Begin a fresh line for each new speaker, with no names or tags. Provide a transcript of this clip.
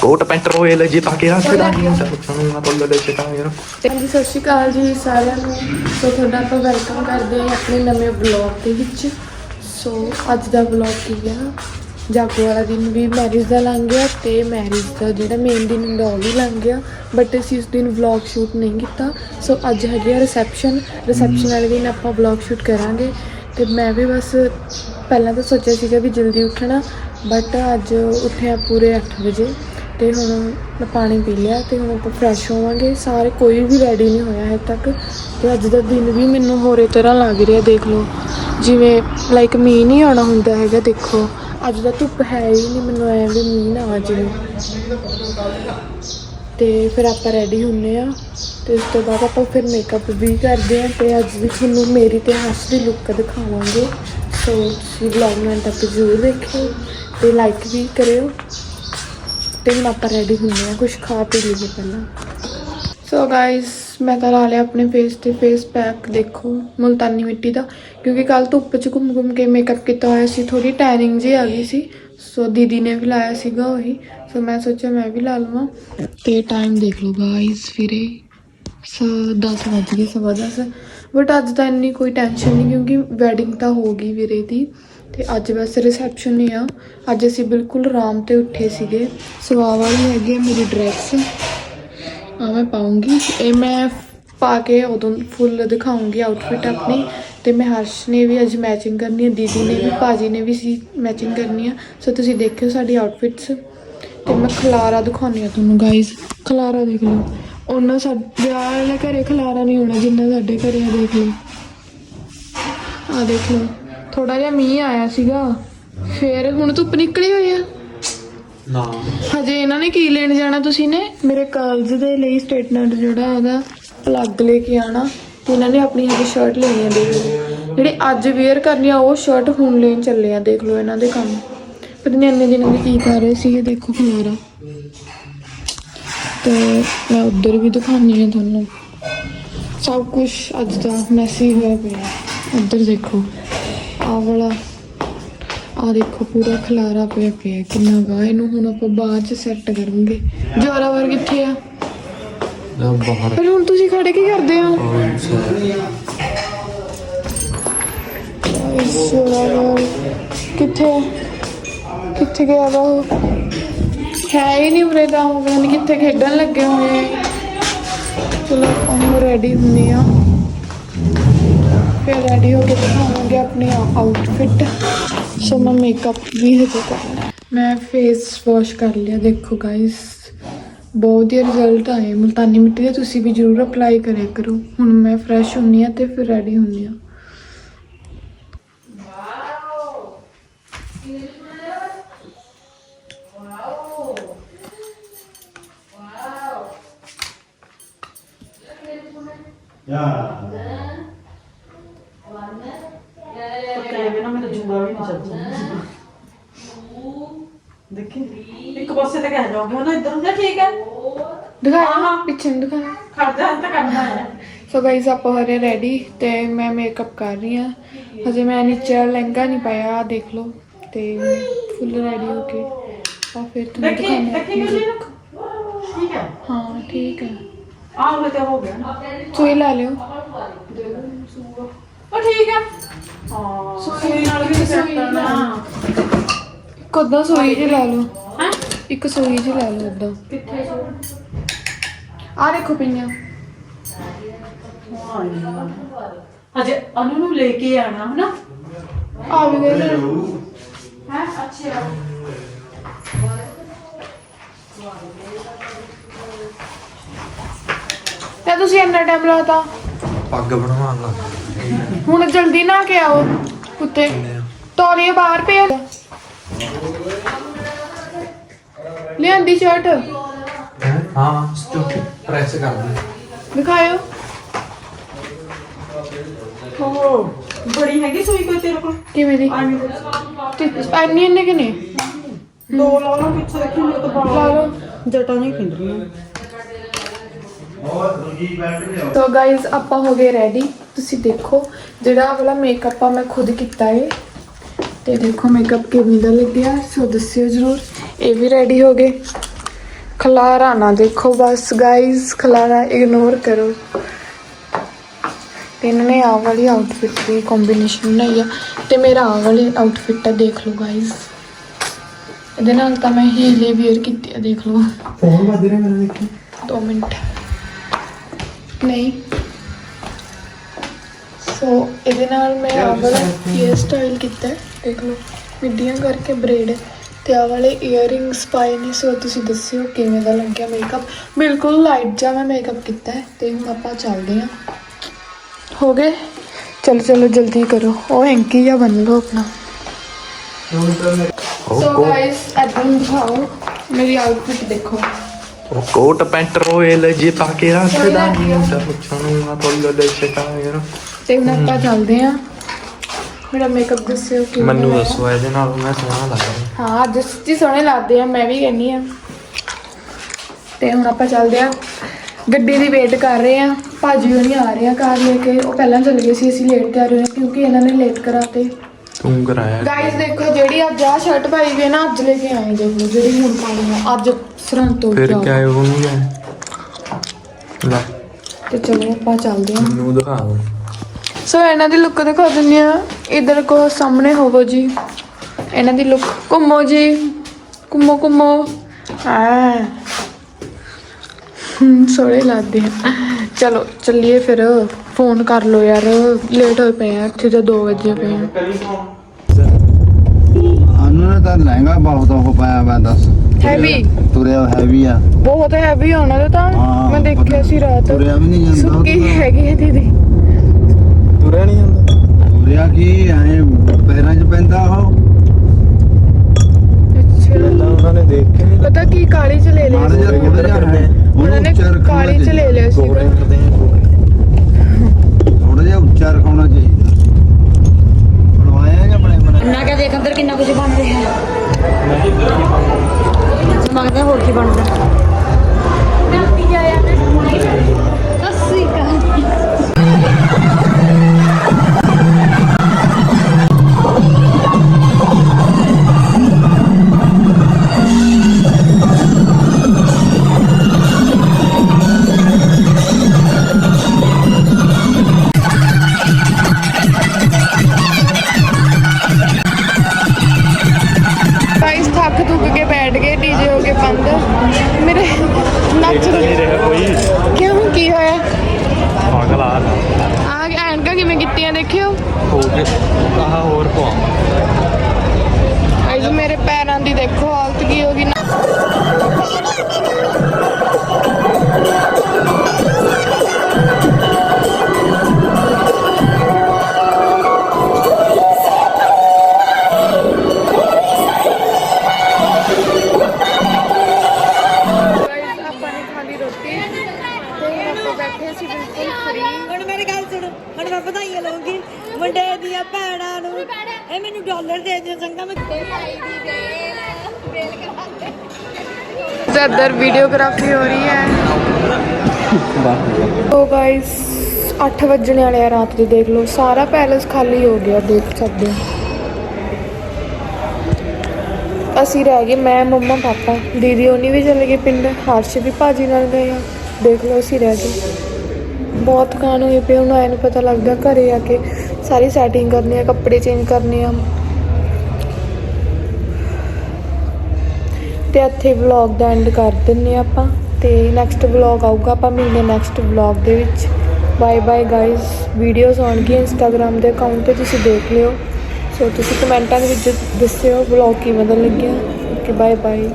Coat pant ਰੋਏ ਲੈ ਜੇ ਤਾਂ ਕਿ ਆ ਕਿਹੜਾ ਨਹੀਂ ਤੁਹਾਨੂੰ ਨਾ ਤੋਲੇ ਲੈ ਚਟਾ ਯਾਰ।
ਹਾਂਜੀ ਸਤਿ ਸ਼੍ਰੀ ਅਕਾਲ ਜੀ ਸਾਰਿਆਂ ਨੂੰ। ਸੋ ਤੁਹਾਡਾ ਆਪਾਂ ਵੈਲਕਮ ਕਰਦੇ ਹਾਂ ਆਪਣੇ ਨਵੇਂ ਬਲੌਗ ਦੇ ਵਿੱਚ। ਸੋ ਅੱਜ ਦਾ ਬਲੌਗ ਕੀ ਹੈ ਜਾਗੋ ਵਾਲਾ ਦਿਨ ਵੀ ਮੈਰਿਜ ਦਾ ਲੰਘ ਗਿਆ ਤੇ ਮੈਰਿਜ ਦਾ ਜਿਹੜਾ ਮੇਨ ਦਿਨ ਹੁੰਦਾ ਉਹ ਵੀ ਲੰਘ ਗਿਆ। ਬਟ ਅਸੀਂ ਉਸ ਦਿਨ ਵਲੌਗ ਸ਼ੂਟ ਨਹੀਂ ਕੀਤਾ। ਸੋ ਅੱਜ ਹੈਗੀ ਆ ਰਿਸੈਪਸ਼ਨ ਰਿਸੈਪਸ਼ਨ ਵਾਲੇ ਦਿਨ ਆਪਾਂ ਵਲੌਗ ਸ਼ੂਟ ਕਰਾਂਗੇ। ਤੇ ਮੈਂ ਵੀ ਬਸ ਪਹਿਲਾਂ ਤਾਂ ਸੋਚਿਆ ਸੀਗਾ ਵੀ ਜਲਦੀ ਉੱਠਣਾ। ਬਟ ਅੱਜ ਉੱਠਿਆ ਪੂਰੇ 8 ਵਜੇ। ਤੇ ਹੁਣ ਮੈਂ ਪਾਣੀ ਪੀ ਲਿਆ ਤੇ ਹੁਣ ਆਪਾਂ ਫਰੈਸ਼ ਹੋਵਾਂਗੇ। ਸਾਰੇ ਕੋਈ ਵੀ ਰੈਡੀ ਨਹੀਂ ਹੋਇਆ ਹੈ ਤੱਕ। ਤੇ ਅੱਜ ਦਾ ਦਿਨ ਵੀ ਮੈਨੂੰ ਹੋਰੇ ਤਰ੍ਹਾਂ ਲੱਗ ਰਿਹਾ, ਦੇਖ ਲਓ। ਜਿਵੇਂ ਲਾਈਕ ਮੀਂਹ ਨਹੀਂ ਆਉਣਾ ਹੁੰਦਾ ਹੈਗਾ, ਦੇਖੋ। ਅੱਜ ਦਾ ਧੁੱਪ ਹੈ ਹੀ ਨਹੀਂ, ਮੈਨੂੰ ਐਂ ਵੀ ਮੀਂਹ ਨਾ ਆ ਜਾਵੇ। ਤੇ ਫਿਰ ਆਪਾਂ ਰੈਡੀ ਹੁੰਨੇ ਆ। ਤੇ ਉਸ ਤੋਂ ਬਾਅਦ ਆਪਾਂ ਫਿਰ ਮੇਕਅਪ ਵੀ ਕਰਦੇ ਆ ਤੇ ਅੱਜ ਵੀ ਤੁਹਾਨੂੰ ਮੇਰੀ ਤੇ ਹੱਸ ਦੀ ਲੁੱਕ ਦਿਖਾਵਾਂਗੇ। ਸੋ ਤੁਸੀਂ ਵਲੌਗ ਨੂੰ ਤੱਕ ਜ਼ਰੂਰ ਦੇਖਿਓ ਤੇ ਲਾਈਕ ਵੀ ਕਰਿਓ। ਤੇ ਹੁਣ ਆਪਾਂ ਰੈਡੀ ਹੁੰਨੇ ਆ ਕੁਝ ਖਾ ਪੀ ਲਈਏ ਪਹਿਲਾਂ। ਸੋ ਗਾਇਸ ਮੈਂ ਤਾਂ ਲਾ ਲਿਆ ਆਪਣੇ ਫੇਸ ਤੇ ਫੇਸ ਪੈਕ ਦੇਖੋ, ਮੁਲਤਾਨੀ ਮਿੱਟੀ ਦਾ। ਕਿਉਂਕਿ ਕੱਲ ਧੁੱਪ 'ਚ ਘੁੰਮ ਘੁੰਮ ਕੇ ਮੇਕਅਪ ਕੀਤਾ ਹੋਇਆ ਸੀ ਥੋੜੀ ਟੈਨਿੰਗ ਜੀ ਆ ਗਈ ਸੀ। ਸੋ ਦੀਦੀ ਨੇ ਵੀ ਲਾਇਆ ਸੀਗਾ ਉਹੀ। ਸੋ ਮੈਂ ਸੋਚਿਆ ਮੈਂ ਵੀ ਲਾ ਲਵਾਂ। ਤੇ ਟਾਈਮ ਦੇਖ ਲਓ ਗਾਇਸ ਫਿਰੇ ਸ 10 ਵੱਜ ਗਏ, ਸਵਾ 10 ਬਟ ਅੱਜ ਤਾਂ ਇੰਨੀ ਕੋਈ ਟੈਨਸ਼ਨ ਨਹੀਂ ਕਿਉਂਕਿ ਵੈਡਿੰਗ ਤਾਂ ਹੋ ਗਈ ਵੀਰੇ ਦੀ। ਤੇ ਅੱਜ ਬਸ ਰਿਸੈਪਸ਼ਨ ਹੀ ਆ। ਅੱਜ ਅਸੀਂ ਬਿਲਕੁਲ ਆਰਾਮ ਤੇ ਉੱਠੇ ਸੀਗੇ। ਸਵਾ ਵਾਲੀ ਹੈਗੀ ਆ ਮੇਰੀ ਡਰੈਸ ਆ ਮੈਂ ਪਾਉਂਗੀ। ਇਹ ਮੈਂ ਪਾ ਕੇ ਉਦੋਂ ਫੁੱਲ ਦਿਖਾਉਂਗੀ ਆਊਟਫਿਟ ਆਪਣੀ। ਤੇ ਮੈਂ ਹਰਸ਼ ਨੇ ਵੀ ਅੱਜ ਮੈਚਿੰਗ ਕਰਨੀ ਹੈ ਦੀਦੀ ਨੇ ਵੀ, ਭਾਜੀ ਨੇ ਵੀ ਸੀ ਮੈਚਿੰਗ ਕਰਨੀ ਆ। ਸੋ ਤੁਸੀਂ ਦੇਖਿਓ ਸਾਡੀ ਆਊਟਫਿਟਸ ਤੇ ਮੈਂ ਖਲਾਰਾ ਦਿਖਾਉਣੀ ਆ ਤੁਹਾਨੂੰ ਗਾਇਸ ਖਲਾਰਾ ਦੇਖ ਲਓ। ਉਹਨਾਂ ਸਾਡੇ ਵਿਆਹ ਵਾਲੇ ਘਰੇ ਖਲਾਰਾ ਨਹੀਂ ਹੋਣਾ, ਜਿੰਨਾ ਸਾਡੇ ਘਰੇ ਆ, ਦੇਖ ਲਓ। ਆ ਦੇਖ ਲਓ। ਥੋੜਾ ਜਿਹਾ ਮੀਂਹ ਆਇਆ ਸੀਗਾ। ਫੇਰ ਹੁਣ ਧੁੱਪ ਨਿਕਲੀ ਹੋਈ ਆ।
ਨਾ।
ਹਜੇ ਇਹਨਾਂ ਨੇ ਕੀ ਲੈਣ ਜਾਣਾ ਤੁਸੀਂ ਨੇ? ਮੇਰੇ ਕਰਲਸ ਦੇ ਲਈ ਸਟੇਟਮੈਂਟ ਜਿਹੜਾ ਉਹਦਾ ਪਲੱਗ ਲੈ ਕੇ ਆਣਾ ਤੇ ਇਹਨਾਂ ਨੇ ਆਪਣੀ ਹਜੇ ਸ਼ਰਟ ਲੈਣੀ ਆ ਦੇਖ ਲਓ। ਜਿਹੜੀ ਅੱਜ ਵੇਅਰ ਕਰਨੀ ਆ ਉਹ ਸ਼ਰਟ ਹੁਣ ਲੈਣ ਚੱਲੇ ਆ ਦੇਖ ਲਓ ਇਹਨਾਂ ਦੇ ਕੰਮ। ਪਤਾ ਨਹੀਂ ਇੰਨੇ ਦਿਨਾਂ ਦੇ ਕੀ ਕਰ ਰਹੇ ਸੀ ਇਹ ਦੇਖੋ ਖਲਾਰਾ। ਤੇ ਮੈਂ ਉਧਰ ਵੀ ਦਿਖਾਉਣੀ ਆ ਤੁਹਾਨੂੰ। ਸਭ ਕੁਝ ਅੱਜ ਦਾ ਮੈਸੀ ਹੋਇਆ ਪਿਆ। ਉਧਰ ਦੇਖੋ। ਆਹ ਵਾਲਾ ਆ ਦੇਖੋ ਪੂਰਾ ਖਲਾਰਾ ਪਿਆ ਪਿਆ ਕਿੰਨਾ ਗਾ। ਇਹਨੂੰ ਹੁਣ ਆਪਾਂ ਬਾਅਦ ਚ ਸੈੱਟ ਕਰਾਂਗੇ। ਜੋਰਾਵਰ ਕਿੱਥੇ ਆ?
ਨਾ ਬਾਹਰ।
ਪਰ ਹੁਣ ਤੁਸੀਂ ਖੜੇ ਕੀ ਕਰਦੇ ਹੋ? ਜੋਰਾਵਰ ਕਿੱਥੇ ਆ? ਕਿੱਥੇ ਗਿਆ ਵਾ ਉਹ? ਹੈ ਹੀ ਨਹੀਂ ਉਰੇ ਦਾ ਉਹ ਕਿੱਥੇ ਖੇਡਣ ਲੱਗੇ ਹੋਏ ਆ। ਚਲੋ ਆਪਾਂ ਰੈਡੀ ਹੁੰਨੇ ਆ ਦਿਖਾਵਾਂਗੇ ਆਪਣੀ ਆਊਟਫਿਟ ਸੋ ਮੈਂ ਮੇਕਅਪ ਵੀ ਹਜੇ ਕਰਨਾ ਮੈਂ ਫੇਸ ਵਾਸ਼ ਕਰ ਲਿਆ, ਦੇਖੋ ਗਾਇਸ ਬਹੁਤ ਵਧੀਆ ਰਿਜ਼ਲਟ ਆਏ। ਮੁਲਤਾਨੀ ਮਿੱਟੀ ਦੇ ਤੁਸੀਂ ਵੀ ਜ਼ਰੂਰ ਅਪਲਾਈ ਕਰਿਆ ਕਰੋ। ਹੁਣ ਮੈਂ ਫਰੈਸ਼ ਹੁੰਨੀ ਆ ਤੇ ਫਿਰ ਰੈਡੀ ਹੁੰਨੀ ਆ।
ਕਹਿੰਦੇ ਨਾ ਮੇਰਾ ਜੂੜਾ ਵੀ ਨਹੀਂ ਚੱਲਦਾ ਦੇਖੀ ਇੱਕ ਪਾਸੇ ਤੇ ਕਹਿ ਜਾਓਗੇ ਨਾ ਇਧਰ ਹੁੰਦਾ ਠੀਕ ਹੈ?
ਦਿਖਾਇਆ ਪਿੱਛੇ ਨੂੰ ਦਿਖਾਇਆ
ਖੜਦਾ ਤਾਂ ਕਰਨਾ ਹੈ।
ਸੋ ਗਾਇਸ ਆਪਾਂ ਹੋ ਰਹੇ ਰੈਡੀ ਤੇ ਮੈਂ ਮੇਕਅਪ ਕਰ ਰਹੀ ਹਾਂ। ਹਜੇ ਮੈਂ ਨੀਚੇ ਵਾਲਾ ਲਹਿੰਗਾ ਨਹੀਂ ਪਾਇਆ ਆਹ ਦੇਖ ਲਓ। ਤੇ ਫੁੱਲ ਰੈਡੀ ਹੋ ਕੇ। ਆ ਫਿਰ ਤੁਹਾਨੂੰ
ਦੇਖੀ ਦੇਖੀ ਕਿਉਂ ਠੀਕ ਹੈ।
ਹਾਂ ਠੀਕ ਹੈ।
ਆਹ ਉਹ ਤੇ ਹੋ ਗਿਆ ਨਾ।
ਸੂਈ ਲਾ ਲਿਓ।
ਉਹ ਠੀਕ ਹੈ ਹਾਂ ਸੂਈ ਨਾਲ ਵੀ ਸੈੱਟ ਕਰਨਾ
ਕੋਦਾਂ ਸੂਈ ਜੀ ਲਾ ਲਓ।
ਹੈ?
ਇੱਕ ਸੂਈ ਜੀ ਲਾ ਲਓ ਉਦਾਂ
ਕਿੱਥੇ
ਆ ਦੇਖੋ ਪਈਆਂ।
ਹਜੇ ਅਨੂ ਨੂੰ ਲੈ ਕੇ ਆਣਾ ਹਨਾ?
ਆ ਵੀ ਗਏ। ਨੇ।
ਹੈ? ਅੱਛਾ।
ਤੇ ਤੁਸੀਂ ਇੰਨਾ ਟਾਈਮ ਲਾਤਾ?
ਪੱਗ ਬਣਵਾਉਣ ਲੱਗ
ਹੁਣ ਜਲਦੀ ਨਾ ਕੇ ਆਓ ਕੁੱਤੇ ਤੌਲੀਏ ਬਾਹਰ ਪਿਆ ਲਿਆਂਦੀ ਸ਼ਰਟ
ਗਏ ਹਾਂ ਸਟੋਕ ਪ੍ਰੈਸ ਕਰ ਦੇ।
ਦਿਖਾਇਓ।
ਉਹ ਬੜੀ ਹੈਗੀ ਸੂਈ ਕੋਈ ਤੇਰੇ ਕੋਲ?
ਕਿਵੇਂ ਦੀ?
ਆਣੀ
ਤੇ ਐਨੀ ਇੰਨੇ ਕਿ ਨੇ
ਦੋ ਲਾ ਲਓ ਪਿੱਛੇ ਦੇਖੀ ਮੇਰੇ ਤੋਂ
ਲਾ ਲਓ।
ਜਟਾਂ ਨਹੀਂ ਖਿੰਡ ਰਹੀਆਂ।
ਤੋ ਗਾਇਜ਼ ਆਪਾਂ ਹੋ ਗਏ ਰੈਡੀ ਤੁਸੀਂ ਦੇਖੋ ਜਿਹੜਾ ਵਾਲਾ ਮੇਕਅਪ ਆ ਮੈਂ ਖੁਦ ਕੀਤਾ ਏ। ਤੇ ਦੇਖੋ ਮੇਕਅਪ ਕਿਵੇਂ ਦਾ ਲੱਗਿਆ ਸੋ ਦੱਸਿਓ ਜਰੂਰ। ਇਹ ਵੀ ਰੈਡੀ ਹੋ ਗਏ। ਖਲਾਰਾ ਨਾ ਦੇਖੋ ਬਸ ਗਾਇਸ ਖਲਾਰਾ ਇਗਨੋਰ ਕਰੋ। ਤੇ ਇਹਨਾਂ ਨੇ ਆਹ ਵਾਲੀ ਆਊਟਫਿਟ ਦੀ ਕੰਬੀਨੇਸ਼ਨ ਬਣਾਈ ਆ। ਤੇ ਮੇਰਾ ਆਹ ਵਾਲੀ ਆਊਟਫਿਟ ਆ ਦੇਖ ਲਓ ਗਾਇਸ ਇਹਦੇ ਨਾਲ ਤਾਂ ਮੈਂ ਹੀਲੇ ਵੇਅਰ ਕੀਤੀ ਆ ਦੇਖ ਲਓ।
ਫੋਨ ਵੱਜ ਰਿਹਾ ਮੇਰੇ ਦੇਖੀ
2 ਮਿੰਟ। ਨਹੀਂ। ਸੋ ਇਹਦੇ ਨਾਲ ਮੈਂ ਆਹ ਵਾਲਾ ਹੇਅਰ ਸਟਾਈਲ ਕੀਤਾ ਹੈ। ਦੇਖ ਲਓ ਮਿੱਡੀਆਂ ਕਰਕੇ ਬ੍ਰੇਡ ਤੇ ਆਹ ਵਾਲੇ ਇਅਰਿੰਗਸ ਪਾਏ ਨੇ ਸੋ ਤੁਸੀਂ ਦੱਸਿਓ ਕਿਵੇਂ ਦਾ ਲੱਗਿਆ ਮੇਕਅਪ ਬਿਲਕੁਲ ਲਾਈਟ ਜਿਹਾ ਮੈਂ ਮੇਕਅਪ ਕੀਤਾ ਹੈ ਤੇ ਹੁਣ ਆਪਾਂ ਚੱਲਦੇ ਹਾਂ। ਹੋ ਗਏ? ਚਲੋ ਚਲੋ ਜਲਦੀ ਕਰੋ। ਉਹ ਹੈਂਕੀ ਜਾਂ ਬਣ ਲਓ ਆਪਣਾ। ਸੋ ਗਾਇਸ ਐਦਾਂ ਦਿਖਾਓ। ਮੇਰੀ ਆਊਟਫਿਟ ਦੇਖੋ।
ਉਹ ਕੋਟ ਪੈਂਟ ਰੋਇਲ ਜੇ ਪਾ ਕੇ ਰੱਖਦਾ ਨਹੀਂ ਹੁੰਦਾ ਪੁੱਛਣੂਗਾ ਤੋਲ ਲੈ ਸ਼ਿਕਾਇਰ
ਤੇ ਹੁਣ ਆਪਾਂ ਚੱਲਦੇ ਹਾਂ। ਮੇਰਾ ਮੇਕਅਪ ਦੱਸਿਓ ਕਿਵੇਂ
ਮੈਨੂੰ। ਦੱਸੋ ਇਹਦੇ ਨਾਲ ਮੈਂ ਸੋਹਣਾ ਲੱਗ ਰਿਹਾ
ਹਾਂ ਅੱਜ ਸੱਚੀ ਸੋਹਣੇ ਲੱਗਦੇ ਆ ਮੈਂ ਵੀ ਕਹਿੰਨੀ ਆ ਤੇ ਹੁਣ ਆਪਾਂ ਚੱਲਦੇ ਆ ਗੱਡੀ ਦੀ ਵੇਟ ਕਰ ਰਹੇ ਆ ਭਾਜੀ ਹੋਣੀ ਆ ਰਹੇ ਆ ਕਾਰ ਲੈ ਕੇ। ਉਹ ਪਹਿਲਾਂ ਚਲੇ ਗਏ ਸੀ ਅਸੀਂ ਲੇਟ ਤਿਆਰ ਹੋਏ ਆ ਕਿਉਂਕਿ ਇਹਨਾਂ ਨੇ ਲੇਟ ਕਰਾਤੇ।
ਤੂੰ ਕਰਾਇਆ
ਗਾਇਸ ਦੇਖੋ ਜਿਹੜੀ ਅੱਜ ਆ ਸ਼ਰਟ ਪਾਈ ਵੀ ਹੈ ਨਾ ਅੱਜ ਲੈ ਕੇ ਆਏ ਦੇਖ ਲਓ ਜਿਹੜੀ ਹੁਣ ਪਾਈ ਆ ਅੱਜ ਸਰਹੰਦ ਤੋਂ
ਫਿਰ
ਜਾਓ।
ਕਿਆ ਉਹ ਨਹੀਂ ਹੈ? ਲੈ।
ਤੇ ਚਲੋ ਆਪਾਂ ਚੱਲਦੇ ਆ
ਮੈਨੂੰ ਦਿਖਾ ਦੋ
ਸੋ ਇਹਨਾਂ ਦੀ ਲੁੱਕ ਦਿਖਾ ਦਿੰਨੀ ਆ ਇਧਰ ਕੋ ਸਾਹਮਣੇ ਹੋਵੋ ਜੀ। ਇਹਨਾਂ ਦੀ ਲੁੱਕ ਘੁੰਮੋ ਜੀ। ਘੁੰਮੋ ਘੁੰਮੋ। ਆ ਹਮ ਸੋਹਣੇ ਲੱਗਦੇ ਆ। ਚਲੋ ਚੱਲੀਏ ਫਿਰ। ਫੋਨ ਕਰ ਲੋ ਯਾਰ ਲੇਟ ਹੋਏ ਪਏ ਆ ਇੱਥੇ ਤਾਂ 2 ਵਜੇ ਪਏ ਆ।
ਅਨੂ ਨੇ ਤਾਂ ਲਹਿੰਗਾ ਬਹੁਤ ਉਹ ਪਾਇਆ ਵਾ ਦੱਸ।
ਹੈਵੀ
ਤੁਰਿਆ ਹੈਵੀ ਆ।
ਬਹੁਤ ਹੈਵੀ ਹੋਣਾ ਤੇ। ਤਾਂ ਮੈਂ ਦੇਖਿਆ ਸੀ ਰਾਤ।
ਤੁਰਿਆ ਵੀ ਨਹੀਂ ਜਾਂਦਾ
ਸੁੱਕੀ। ਹੈਗੀ ਹੈ ਦੀਦੀ।
ਤੁਰਿਆ ਨਹੀਂ ਜਾਂਦਾ।
ਤੁਰਿਆ ਕੀ ਐ ਪੈਰਾਂ 'ਚ ਪੈਂਦਾ ਉਹ।
ਅੱਛਾ।
ਤਾਂ ਉਹਨਾਂ ਨੇ ਦੇਖ ਕੇ ਨਹੀਂ।
ਪਤਾ ਕੀ ਕਾਲੀ ਚ ਲੈ ਲਿਆ ਸੀ। ਉਹਨਾਂ ਨੇ ਕਾਲੀ ਚ ਲੈ ਲਿਆ ਸੀ
ਗੋੜੇ ਕਰਦੇ ਆ ਗੋੜੇ
ਥੋੜਾ ਜਿਹਾ ਉੱਚਾ ਰਖਾਉਣਾ ਚਾਹੀਦਾ ਬਣਵਾਇਆ
ਮੈਂ ਕਿਹਾ ਦੇਖ ਅੰਦਰ ਕਿੰਨਾ ਕੁਝ ਬਣ ਰਿਹਾ ਹੈ। ਮੰਗਦੇ ਹੋਰ ਕੀ ਬਣਦਾ ਮੁੰਡੇ ਦੀਆਂ ਭੈਣਾਂ ਨੂੰ। ਇਹ ਮੈਨੂੰ ਡਾਲਰ ਦੇ ਦਿਓ ਸੰਗਾ ਮੈਂ
ਇੱਧਰ ਵੀਡੀਓਗ੍ਰਾਫੀ ਹੋ ਰਹੀ ਹੈ। ਸੋ ਗਾਇਸ 8 ਵਜਣੇ ਵਾਲੇ ਆ ਰਾਤ ਦੇ ਦੇਖ ਲਓ। ਸਾਰਾ ਪੈਲਸ ਖਾਲੀ ਹੋ ਗਿਆ ਦੇਖ ਸਕਦੇ ਹੋ। ਅਸੀਂ ਰਹਿ ਗਏ ਮੈਂ ਮੰਮਾ ਪਾਪਾ। ਦੀਦੀ ਉਹਨੀ ਵੀ ਚਲੇ ਗਏ ਪਿੰਡ ਹਰਸ਼ ਵੀ ਭਾਜੀ ਨਾਲ ਗਏ ਆ। ਦੇਖ ਲਓ ਅਸੀਂ ਰਹਿ ਗਏ। ਬਹੁਤ ਕਾਨ ਹੋਏ ਪਏ ਹੁਣ ਆਏ ਨੂੰ ਪਤਾ ਲੱਗਦਾ ਘਰੇ ਆ ਕੇ। ਸਾਰੀ ਸੈਟਿੰਗ ਕਰਨੀ ਆ, ਕੱਪੜੇ ਚੇਂਜ ਕਰਨੇ ਆ। ਤੇ ਇੱਥੇ ਵਲੌਗ ਦਾ ਐਂਡ ਕਰ ਦਿੰਨੇ ਆ ਆਪਾਂ, ਤੇ ਨੈਕਸਟ ਵਲੌਗ ਆਊਗਾ ਆਪਾਂ ਮਿਲਦੇ ਨੈਕਸਟ ਵਲੌਗ ਦੇ ਵਿੱਚ। ਬਾਏ ਬਾਏ ਗਾਇਸ ਵੀਡੀਓਜ਼ ਆਉਣਗੀਆਂ ਇੰਸਟਾਗ੍ਰam ਦੇ ਅਕਾਊਂਟ ਤੇ, ਤੁਸੀਂ ਦੇਖ ਲਿਓ। ਸੋ ਤੁਸੀਂ ਕਮੈਂਟਾਂ ਦੇ ਵਿੱਚ ਦੱਸਿਓ ਵਲੌਗ ਕਿਵੇਂ ਦਾ ਲੱਗਿਆ। Okay bye bye